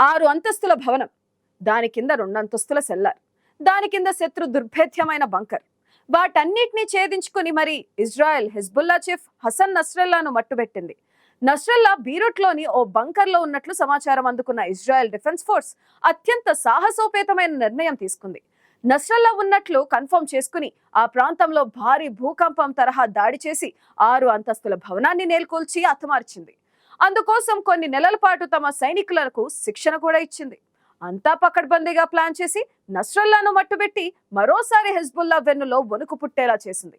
ఆరు అంతస్తుల భవనం. దాని కింద రెండంతస్తుల సెల్లార్. దాని కింద శత్రు దుర్భేద్యమైన బంకర్. వాటన్నిటినీ ఛేదించుకుని మరి ఇజ్రాయెల్ హెజ్బుల్లా చీఫ్ హసన్ నస్రల్లాను మట్టుబెట్టింది. నస్రల్లా బీరూట్లోని ఓ బంకర్లో ఉన్నట్లు సమాచారం అందుకున్న ఇజ్రాయెల్ డిఫెన్స్ ఫోర్స్ అత్యంత సాహసోపేతమైన నిర్ణయం తీసుకుంది. నస్రల్లా ఉన్నట్లు కన్ఫర్మ్ చేసుకుని ఆ ప్రాంతంలో భారీ భూకంపం తరహా దాడి చేసి ఆరు అంతస్తుల భవనాన్ని నేల్కొల్చి హతమార్చింది. అందుకోసం కొన్ని నెలల పాటు తమ సైనికులకు శిక్షణ కూడా ఇచ్చింది. అంతా పకడ్బందీగా ప్లాన్ చేసి నస్రల్లాను మట్టుబెట్టి మరోసారి హెజ్బుల్లా వెన్నులో వణుకు పుట్టేలా చేసింది.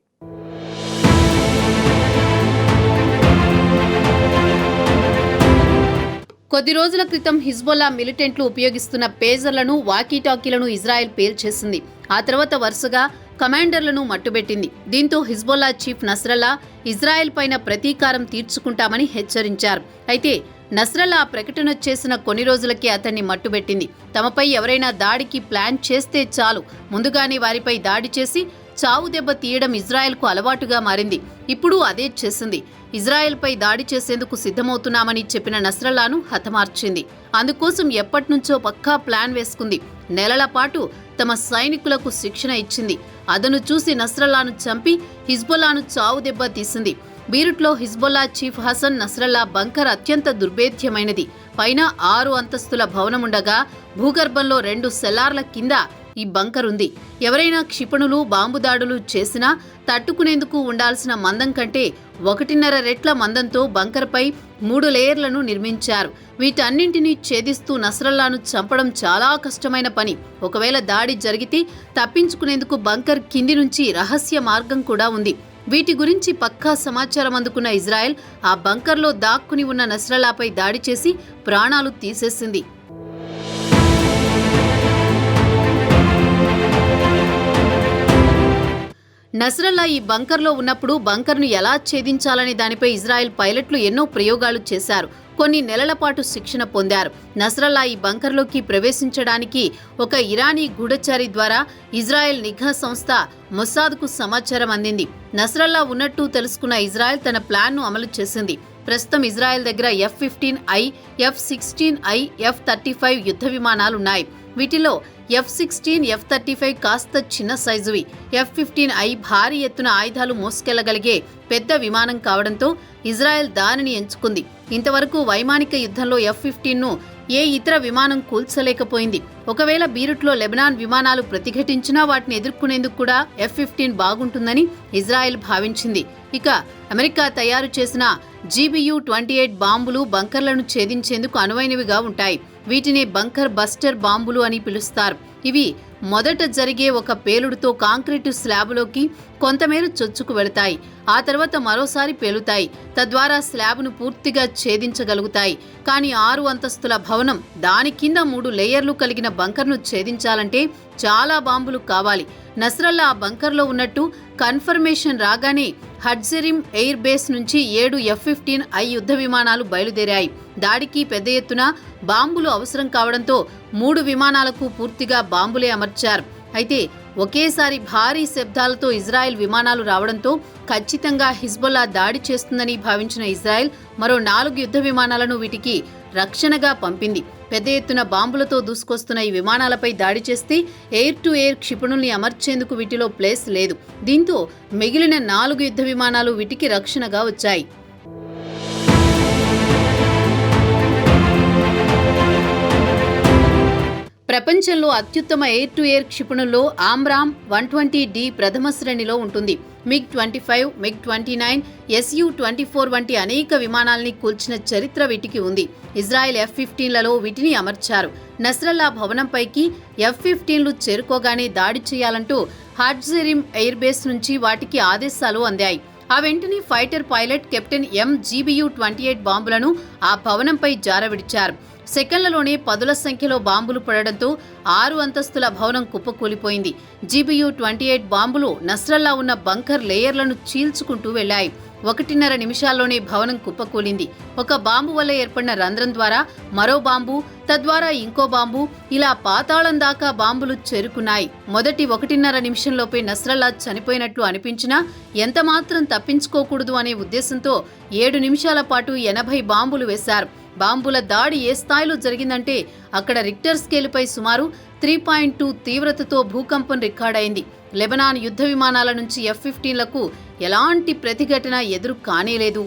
కొద్ది రోజుల క్రితం హిజ్బొల్లా మిలిటెంట్లు ఉపయోగిస్తున్న పేజర్లను వాకీటాకీలను ఇజ్రాయెల్ పేల్చేసింది. ఆ తర్వాత వరుసగా కమాండర్లను మట్టుబెట్టింది. దీంతో హిజ్బొల్లా చీఫ్ నస్రల్లా ఇజ్రాయెల్ పైన ప్రతీకారం తీర్చుకుంటామని హెచ్చరించారు. అయితే నస్రల్లా ప్రకటన చేసిన కొన్ని రోజులకే అతన్ని మట్టుబెట్టింది. తమపై ఎవరైనా దాడికి ప్లాన్ చేస్తే చాలు. ముందుగానే వారిపై దాడి చేసి చావు దెబ్బ తీయడం ఇజ్రాయెల్కు అలవాటుగా మారింది. ఇప్పుడు అదే చేసింది. ఇజ్రాయెల్పై దాడి చేసేందుకు సిద్ధమవుతున్నామని చెప్పిన నస్రల్లాను హతమార్చింది. అందుకోసం ఎప్పటినుంచో పక్కా ప్లాన్ వేసుకుంది. నెలల పాటు తమ సైనికులకు శిక్షణ ఇచ్చింది. అదను చూసి నస్రల్లాను చంపి హిజ్బుల్లాను చావు దెబ్బ తీసింది. బీరుట్లో Hezbollah chief Hasan Nasrallah bunker అత్యంత దుర్భేద్యమైనది. పైన ఆరు అంతస్తుల భవనముండగా భూగర్భంలో రెండు సెల్లార్ల కింద ఈ బంకర్ ఉంది. ఎవరైనా క్షిపణులు బాంబు దాడులు చేసినా తట్టుకునేందుకు ఉండాల్సిన మందం కంటే ఒకటిన్నర రెట్ల మందంతో బంకర్పై మూడు లేయర్లను నిర్మించారు. వీటన్నింటినీ ఛేదిస్తూ నస్రల్లాను చంపడం చాలా కష్టమైన పని. ఒకవేళ దాడి జరిగితే తప్పించుకునేందుకు బంకర్ కింది నుంచి రహస్య మార్గం కూడా ఉంది. వీటి గురించి పక్కా సమాచారం అందుకున్న ఇజ్రాయెల్ ఆ బంకర్లో దాక్కుని ఉన్న నస్రల్లాపై దాడి చేసి ప్రాణాలు తీసేసింది. నస్రల్లా ఈ బంకర్లో ఉన్నప్పుడు బంకర్ను ఎలా ఛేదించాలనే దానిపై ఇజ్రాయెల్ పైలట్లు ఎన్నో ప్రయోగాలు చేశారు. కొన్ని నెలల పాటు శిక్షణ పొందారు. నస్రల్లా ఈ బంకర్లోకి ప్రవేశించడానికి ఒక ఇరానీ గూఢచారి ద్వారా ఇజ్రాయెల్ నిఘా సంస్థ మొసాద్కు సమాచారం అందింది. నస్రల్లా ఉన్నట్టు తెలుసుకున్న ఇజ్రాయెల్ తన ప్లాన్ను అమలు చేసింది. ప్రస్తుతం ఇజ్రాయెల్ దగ్గర F fifteen I F sixteen I F thirty five యుద్ధ విమానాలున్నాయి. వీటిలో F sixteen F thirty five కాస్త చిన్న సైజువి. ఎఫ్ ఫిఫ్టీన్ ఐ భారీ ఎత్తున ఆయుధాలు మోసుకెళ్ళగలిగే పెద్ద విమానం కావడంతో ఇజ్రాయెల్ దానిని ఎంచుకుంది. ఇంతవరకు వైమానిక యుద్ధంలో ఎఫ్ ఫిఫ్టీన్ను ఏ ఇతర విమానం కూల్చలేకపోయింది. ఒకవేళ బీరుట్లో లెబనాన్ విమానాలు ప్రతిఘటించినా వాటిని ఎదుర్కొనేందుకు కూడా ఎఫ్ ఫిఫ్టీన్ బాగుంటుందని ఇజ్రాయెల్ భావించింది. ఇక అమెరికా తయారు చేసిన జీబీయూ ట్వంటీ ఎయిట్ బాంబులు బంకర్లను ఛేదించేందుకు అనువైనవిగా ఉంటాయి. వీటిని బంకర్ బస్టర్ బాంబులు అని పిలుస్తారు. ఇవి మొదట జరిగే ఒక పేలుడుతో కాంక్రీటు స్లాబులోకి కొంతమేర చొచ్చుకు వెళతాయి. ఆ తర్వాత మరోసారి పేలుతాయి. తద్వారా స్లాబ్ను పూర్తిగా ఛేదించగలుగుతాయి. కానీ ఆరు అంతస్తుల భవనం దాని కింద మూడు లేయర్లు కలిగిన బంకర్ను ఛేదించాలంటే చాలా బాంబులు కావాలి. నస్రల్లా ఆ బంకర్లో ఉన్నట్టు కన్ఫర్మేషన్ రాగానే హడ్జెరిం ఎయిర్ బేస్ నుంచి ఏడు ఎఫ్ ఫిఫ్టీన్ ఐ యుద్ధ విమానాలు బయలుదేరాయి. దాడికి పెద్ద ఎత్తున బాంబులు అవసరం కావడంతో మూడు విమానాలకు పూర్తిగా బాంబులే అమర్చారు. అయితే ఒకేసారి భారీ శబ్దాలతో ఇజ్రాయెల్ విమానాలు రావడంతో ఖచ్చితంగా హిజ్బుల్లా దాడి చేస్తుందని భావించిన ఇజ్రాయెల్ మరో నాలుగు యుద్ధ విమానాలను వీటికి రక్షణగా పంపింది. పెద్ద ఎత్తున బాంబులతో దూసుకొస్తున్న ఈ విమానాలపై దాడి చేస్తే ఎయిర్ టు ఎయిర్ క్షిపణుల్ని అమర్చేందుకు వీటిలో ప్లేస్ లేదు. దీంతో మిగిలిన నాలుగు యుద్ధ విమానాలు వీటికి రక్షణగా వచ్చాయి. ప్రపంచంలో అత్యుత్తమ ఎయిర్ టు ఎయిర్ క్షిపణుల్లో ఆమ్రామ్ వన్ ట్వంటీ డి ప్రథమ శ్రేణిలో ఉంటుంది. MiG twenty five MiG twenty nine SU twenty four వంటి అనేక విమానాల్ని కూల్చిన చరిత్ర వీటికి ఉంది. ఇజ్రాయెల్ ఎఫ్ ఫిఫ్టీన్లలో వీటిని అమర్చారు. నస్రల్లా భవనంపైకి ఎఫ్ ఫిఫ్టీన్లు చేరుకోగానే దాడి చేయాలంటూ హాట్జెరిమ్ ఎయిర్ బేస్ నుంచి వాటికి ఆదేశాలు అందాయి. ఆ వెంటనే fighter pilot captain M GBU twenty eight బాంబులను ఆ భవనంపై జారవిడిచారు. సెకండ్లలోనే పదుల సంఖ్యలో బాంబులు పడడంతో ఆరు అంతస్తుల భవనం కుప్పకూలిపోయింది. జీబీయూ ట్వంటీ ఎయిట్ బాంబులు నస్రల్లా ఉన్న బంకర్ లేయర్లను చీల్చుకుంటూ వెళ్ళాయి ఒకటిన్నర నిమిషాల్లోనే భవనం కుప్పకూలింది. ఒక బాంబు వల్ల ఏర్పడిన రంధ్రం ద్వారా మరో బాంబు తద్వారా ఇంకో బాంబు ఇలా పాతాళం దాకా బాంబులు చేరుకున్నాయి. మొదటి ఒకటిన్నర నిమిషంలోపే నస్రల్లా చనిపోయినట్లు అనిపించినా ఎంతమాత్రం తప్పించుకోకూడదు అనే ఉద్దేశంతో ఏడు నిమిషాల పాటు ఎనభై బాంబులు వేశారు. బాంబుల దాడి ఏ స్థాయిలో జరిగిందంటే అక్కడ రిక్టర్ స్కేలుపై సుమారు త్రీ పాయింట్ టూ తీవ్రతతో భూకంపం రికార్డైంది లెబనాన్ యుద్ధ విమానాల నుంచి ఎఫ్ ఫిఫ్టీన్లకు ఎలాంటి ప్రతిఘటన ఎదురు కానేలేదు.